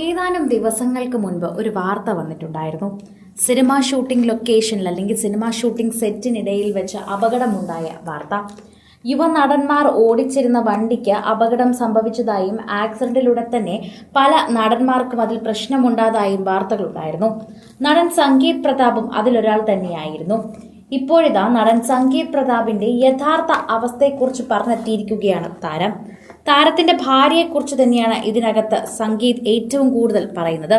ഏതാനും ദിവസങ്ങൾക്ക് മുൻപ് ഒരു വാർത്ത വന്നിട്ടുണ്ടായിരുന്നു. സിനിമാ ഷൂട്ടിംഗ് ലൊക്കേഷനിൽ അല്ലെങ്കിൽ സിനിമാ ഷൂട്ടിംഗ് സെറ്റിനിടയിൽ വെച്ച് അപകടമുണ്ടായ വാർത്ത. യുവ നടന്മാർ ഓടിച്ചിരുന്ന വണ്ടിക്ക് അപകടം സംഭവിച്ചതായും ആക്സിഡന്റിലൂടെ തന്നെ പല നടന്മാർക്കും അതിൽ പ്രശ്നമുണ്ടായതായും വാർത്തകളുണ്ടായിരുന്നു. നടൻ സംഗീത് പ്രതാപും അതിലൊരാൾ തന്നെയായിരുന്നു. ഇപ്പോഴിതാ നടൻ സംഗീത് പ്രതാപിന്റെ യഥാർത്ഥ അവസ്ഥയെക്കുറിച്ച് പറഞ്ഞെത്തിയിരിക്കുകയാണ് താരം. താരത്തിന്റെ ഭാര്യയെക്കുറിച്ച് തന്നെയാണ് ഇതിനകത്ത് സംഗീത് ഏറ്റവും കൂടുതൽ പറയുന്നത്.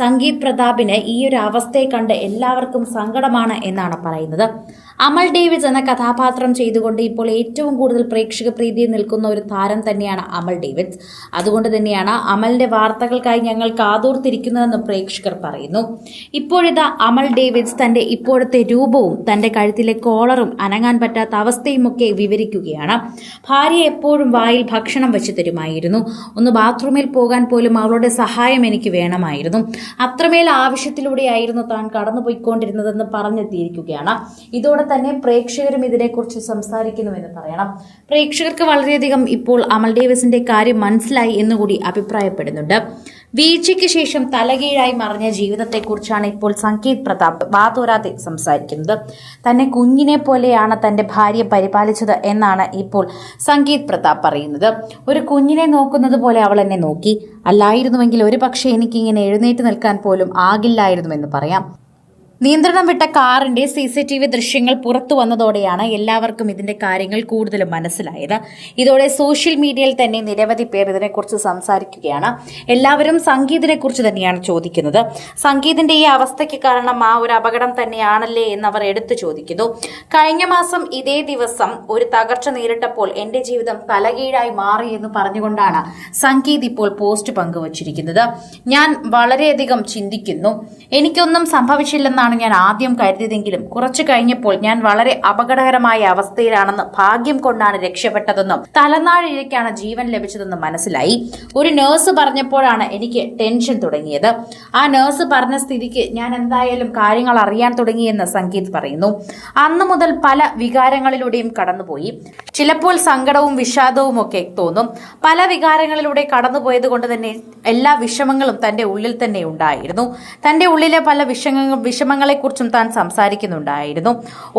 സംഗീത് പ്രതാപിന് ഈ ഒരു അവസ്ഥയെ കണ്ട് എല്ലാവർക്കും സങ്കടമാണ് എന്നാണ് പറയുന്നത്. അമൽ ഡേവിസ് എന്ന കഥാപാത്രം ചെയ്തുകൊണ്ട് ഇപ്പോൾ ഏറ്റവും കൂടുതൽ പ്രേക്ഷക പ്രീതിയിൽ നിൽക്കുന്ന ഒരു താരം തന്നെയാണ് അമൽ ഡേവിഡ്സ്. അതുകൊണ്ട് തന്നെയാണ് അമലിന്റെ വാർത്തകൾക്കായി ഞങ്ങൾ കാതോർത്തിരിക്കുന്നതെന്ന് പ്രേക്ഷകർ പറയുന്നു. ഇപ്പോഴിതാ അമൽ ഡേവിഡ്സ് തന്റെ ഇപ്പോഴത്തെ രൂപവും തന്റെ കഴുത്തിലെ കോളറും അനങ്ങാൻ പറ്റാത്ത അവസ്ഥയുമൊക്കെ വിവരിക്കുകയാണ്. ഭാര്യ എപ്പോഴും വായിൽ ഭക്ഷണം വെച്ച് തരുമായിരുന്നു. ഒന്ന് ബാത്റൂമിൽ പോകാൻ പോലും അവളുടെ സഹായം എനിക്ക് വേണമായിരുന്നു. അത്രമേൽ ആവശ്യത്തിലൂടെയായിരുന്നു താൻ കടന്നുപോയിക്കൊണ്ടിരുന്നതെന്ന് പറഞ്ഞെത്തിയിരിക്കുകയാണ്. ഇതോടെ തന്നെ പ്രേക്ഷകരും ഇതിനെക്കുറിച്ച് സംസാരിക്കുന്നുവെന്ന് പറയണം. പ്രേക്ഷകർക്ക് വളരെയധികം ഇപ്പോൾ അമൽ ഡേവിസിന്റെ കാര്യം മനസ്സിലായി എന്നുകൂടി അഭിപ്രായപ്പെടുന്നുണ്ട്. വീഴ്ചയ്ക്ക് ശേഷം തലകീഴായി മറിഞ്ഞ ജീവിതത്തെക്കുറിച്ചാണ് ഇപ്പോൾ സംഗീത് പ്രതാപ് വാതോരാതെ സംസാരിക്കുന്നത്. തന്നെ കുഞ്ഞിനെ പോലെയാണ് തന്റെ ഭാര്യ പരിപാലിച്ചത് എന്നാണ് ഇപ്പോൾ സംഗീത് പ്രതാപ് പറയുന്നത്. ഒരു കുഞ്ഞിനെ നോക്കുന്നത് പോലെ അവൾ എന്നെ നോക്കി. അല്ലായിരുന്നുവെങ്കിൽ ഒരു പക്ഷേ എനിക്കിങ്ങനെ എഴുന്നേറ്റ് നിൽക്കാൻ പോലും ആകില്ലായിരുന്നുവെന്ന് പറയാം. നിയന്ത്രണം വിട്ട കാറിന്റെ സി സി ടി വി ദൃശ്യങ്ങൾ പുറത്തു വന്നതോടെയാണ് എല്ലാവർക്കും ഇതിന്റെ കാര്യങ്ങൾ കൂടുതലും മനസ്സിലായത്. ഇതോടെ സോഷ്യൽ മീഡിയയിൽ തന്നെ നിരവധി പേർ ഇതിനെക്കുറിച്ച് സംസാരിക്കുകയാണ്. എല്ലാവരും സംഗീതിനെ കുറിച്ച് തന്നെയാണ് ചോദിക്കുന്നത്. സംഗീതിന്റെ ഈ അവസ്ഥയ്ക്ക് കാരണം ആ ഒരു അപകടം തന്നെയാണല്ലേ എന്ന് അവർ എടുത്തു ചോദിക്കുന്നു. കഴിഞ്ഞ മാസം ഇതേ ദിവസം ഒരു തകർച്ച നേരിട്ടപ്പോൾ എന്റെ ജീവിതം തലകീഴായി മാറി എന്ന് പറഞ്ഞുകൊണ്ടാണ് സംഗീത് ഇപ്പോൾ പോസ്റ്റ് പങ്കുവച്ചിരിക്കുന്നത്. ഞാൻ വളരെയധികം ചിന്തിക്കുന്നു. എനിക്കൊന്നും സംഭവിച്ചില്ലെന്നാണ് ഞാൻ ആദ്യം കരുതിയതെങ്കിലും കുറച്ചു കഴിഞ്ഞപ്പോൾ ഞാൻ വളരെ അപകടകരമായ അവസ്ഥയിലാണെന്ന് ഭാഗ്യം കൊണ്ടാണ് രക്ഷപ്പെട്ടതെന്നും തലനാഴിലേക്കാണ് ജീവൻ ലഭിച്ചതെന്നും മനസ്സിലായി. ഒരു നേഴ്സ് പറഞ്ഞപ്പോഴാണ് എനിക്ക് ടെൻഷൻ തുടങ്ങിയത്. ആ നേഴ്സ് പറഞ്ഞ സ്ഥിതിക്ക് ഞാൻ എന്തായാലും കാര്യങ്ങൾ അറിയാൻ തുടങ്ങിയെന്ന് സംഗീത് പറയുന്നു. അന്നു മുതൽ പല വികാരങ്ങളിലൂടെയും കടന്നുപോയി. ചിലപ്പോൾ സങ്കടവും വിഷാദവും ഒക്കെ തോന്നും. പല വികാരങ്ങളിലൂടെ കടന്നുപോയത് കൊണ്ട് തന്നെ എല്ലാ വിഷമങ്ങളും തന്റെ ഉള്ളിൽ തന്നെ ഉണ്ടായിരുന്നു. തന്റെ ഉള്ളിലെ പല വിഷമ വിഷമങ്ങളെക്കുറിച്ചും താൻ സംസാരിക്കുന്നുണ്ടായിരുന്നു.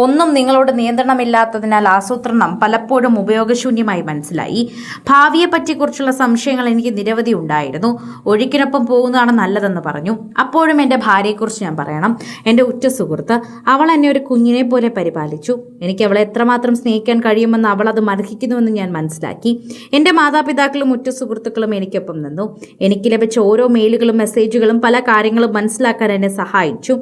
ഒന്നും നിങ്ങളോട് നിയന്ത്രണമില്ലാത്തതിനാൽ ആസൂത്രണം പലപ്പോഴും ഉപയോഗശൂന്യമായി മനസ്സിലായി. ഭാവിയെ പറ്റിക്കുറിച്ചുള്ള സംശയങ്ങൾ എനിക്ക് നിരവധി ഉണ്ടായിരുന്നു. ഒഴുക്കിനൊപ്പം പോകുന്നതാണ് നല്ലതെന്ന് പറഞ്ഞു. അപ്പോഴും എന്റെ ഭാര്യയെക്കുറിച്ച് ഞാൻ പറയണം. എന്റെ ഉറ്റ സുഹൃത്ത് അവൾ എന്നെ ഒരു കുഞ്ഞിനെ പോലെ പരിപാലിച്ചു. എനിക്ക് അവളെ എത്രമാത്രം സ്നേഹിക്കാൻ കഴിയുമെന്ന് അവൾ അത് മർഹിക്കുന്നുവെന്ന് ഞാൻ മനസ്സിലാക്കി. എന്റെ മാതാപിതാക്കളും ഉറ്റ സുഹൃത്തുക്കളും എനിക്കൊപ്പം നിന്നു. എനിക്ക് ലഭിച്ച ഓരോ മെയിലുകളും മെസ്സേജുകളും പല കാര്യങ്ങളും മനസ്സിലാക്കാൻ എന്നെ സഹായിച്ചു.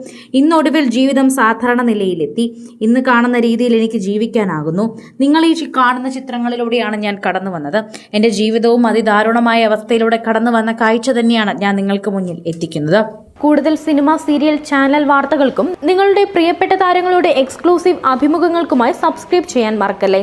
ഇന്നൊടുവിൽ ജീവിതം സാധാരണ നിലയിലെത്തി. ഇന്ന് കാണുന്ന രീതിയിൽ എനിക്ക് ജീവിക്കാനാകുന്നു. നിങ്ങൾ ഈ കാണുന്ന ചിത്രങ്ങളിലൂടെയാണ് ഞാൻ കടന്നു വന്നത്. എന്റെ ജീവിതവും അതിദാരുണമായ അവസ്ഥയിലൂടെ കടന്നു വന്ന കാഴ്ച തന്നെയാണ് ഞാൻ നിങ്ങൾക്ക് മുന്നിൽ എത്തിക്കുന്നത്. കൂടുതൽ സിനിമ സീരിയൽ ചാനൽ വാർത്തകൾക്കും നിങ്ങളുടെ പ്രിയപ്പെട്ട താരങ്ങളുടെ എക്സ്ക്ലൂസീവ് അഭിമുഖങ്ങൾക്കുമായി സബ്സ്ക്രൈബ് ചെയ്യാൻ മറക്കല്ലേ?